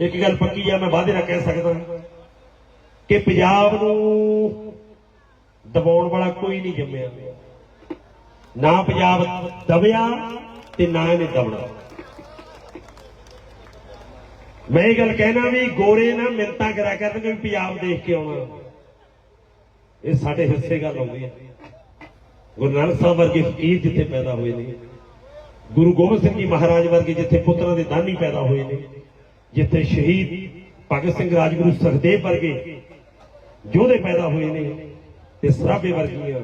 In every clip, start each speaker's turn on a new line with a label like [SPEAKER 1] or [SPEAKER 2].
[SPEAKER 1] ਇੱਕ ਗੱਲ ਪੱਕੀ ਆ, ਮੈਂ ਵਾਅਦੇ ਨਾਲ ਕਹਿ ਸਕਦਾ। ਕਿ ਪੰਜਾਬ ਨੂੰ ਦਬਾਉਣ ਵਾਲਾ ਕੋਈ ਨਹੀਂ ਜੰਮਿਆ। ਨਾ ਪੰਜਾਬ ਦਬਿਆ ਤੇ ਨਾ ਇਹਨੇ ਦਬਣਾ। ਮੈਂ ਇਹ ਗੱਲ ਕਹਿਣਾ ਵੀ ਗੋਰੇ ਨਾ ਮਿੰਤਾ ਕਰਿਆ ਕਰਨਗੇ ਵੀ ਪੰਜਾਬ ਦੇਖ ਕੇ ਆਉਣਾ। ਇਹ ਸਾਡੇ ਹਿੱਸੇ ਗੱਲ ਆਉਂਦੀ ਹੈ ਗੁਰੂ ਨਾਨਕ ਸਾਹਿਬ ਵਰਗੇ ਫਕੀਰ ਜਿੱਥੇ ਪੈਦਾ ਹੋਏ ਨੇ, ਗੁਰੂ ਗੋਬਿੰਦ ਸਿੰਘ ਜੀ ਮਹਾਰਾਜ ਵਰਗੇ ਜਿੱਥੇ ਪੁੱਤਰਾਂ ਦੇ ਦਾਨੀ ਪੈਦਾ ਹੋਏ ਨੇ ਜਿੱਥੇ ਸ਼ਹੀਦ ਭਗਤ ਸਿੰਘ ਰਾਜਗੁਰੂ ਸੁਖਦੇਵ ਵਰਗੇ ਯੋਧੇ ਪੈਦਾ ਹੋਏ ਨੇ ਤੇ ਸਰਾਬੇ ਵਰਗੀਆਂ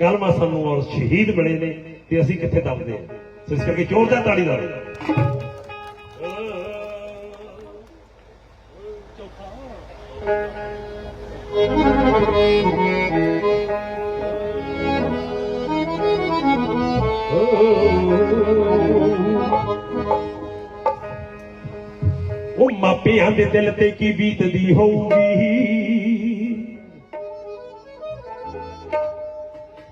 [SPEAKER 1] ਕਲਮਾ ਸਾਨੂੰ ਔਰ ਸ਼ਹੀਦ ਮਿਲੇ ਨੇ ਤੇ ਅਸੀਂ ਕਿੱਥੇ ਦੱਬਦੇ ਹਾਂ? ਇਸ ਕਰਕੇ ਜ਼ੋਰਦਾਰ ਤਾੜੀ ਦਾ ਉਹ ਮਾਪਿਆਂ ਦੇ ਦਿਲ ਤੇ ਕੀ ਬੀਤਦੀ ਹੋਊਗੀ?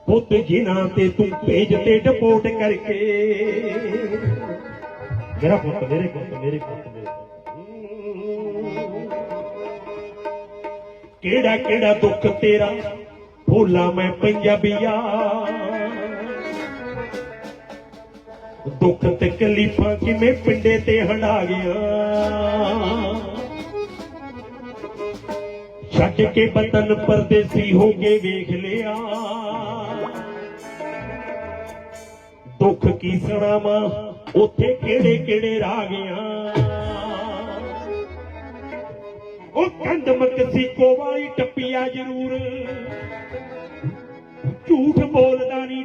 [SPEAKER 1] ਪੁੱਤ ਜਿਨ੍ਹਾਂ ਤੇ ਤੂੰ ਭੇਜ ਤੇ ਡਪੋਟ ਕਰਕੇ। ਮੇਰਾ ਪੁੱਤ, ਮੇਰੇ ਪੁੱਤ ਮੇਰੇ ਪੁੱਤ, ਮੇਰੇ ਕਿਹੜਾ ਕਿਹੜਾ ਦੁੱਖ ਤੇਰਾ? ਭੋਲਾ ਮੈਂ ਪੰਜਾਬੀਆ। ਦੁੱਖ ਤਕਲੀਫਾਂ ਕਿਵੇਂ ਪਿੰਡੇ ਤੇ ਹੰਡਾ ਗਿਆ ਛੱਡ ਕੇ ਵਤਨ ਪਰਦੇਸੀ ਹੋ ਕੇ ਵੇਖ ਲਿਆ। ਦੁੱਖ ਕੀ ਸੁਣਾਵਾਂ, ਉੱਥੇ ਕਿਹੜੇ ਕਿਹੜੇ ਰਾਗਿਆਂ? ਉਹ ਕੰਧ ਮਕਸੀ ਕੋਵਾਈ ਟੱਪੀਆ ਜ਼ਰੂਰ। ਝੂਠ ਬੋਲਦਾ ਨਹੀਂ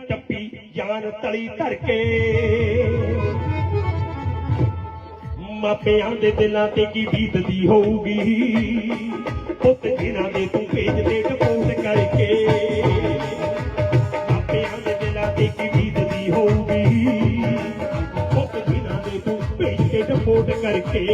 [SPEAKER 1] ਟੱਪੀ ਤਲੀ ਧਰ ਕੇ ਮਾਪਿਆਂ ਦੇ ਦਿਲਾਂ ਤੇ ਕੀ ਬੀਤਦੀ ਹੋਊਗੀ? ਪੁੱਤ ਜਿਨ੍ਹਾਂ ਦੇ ਤੂੰ ਭੇਜਦੇ ਡਪੋਟ ਕਰਕੇ? ਮਾਪਿਆਂ ਦੇ ਦਿਲਾਂ ਤੇ ਕੀ ਬੀਤਦੀ ਹੋਊਗੀ? ਪੁੱਤ ਜਿਨ੍ਹਾਂ ਦੇ ਤੂੰ ਭੇਜ ਭੇਜਦੇ ਡਪੋਟ ਕਰਕੇ?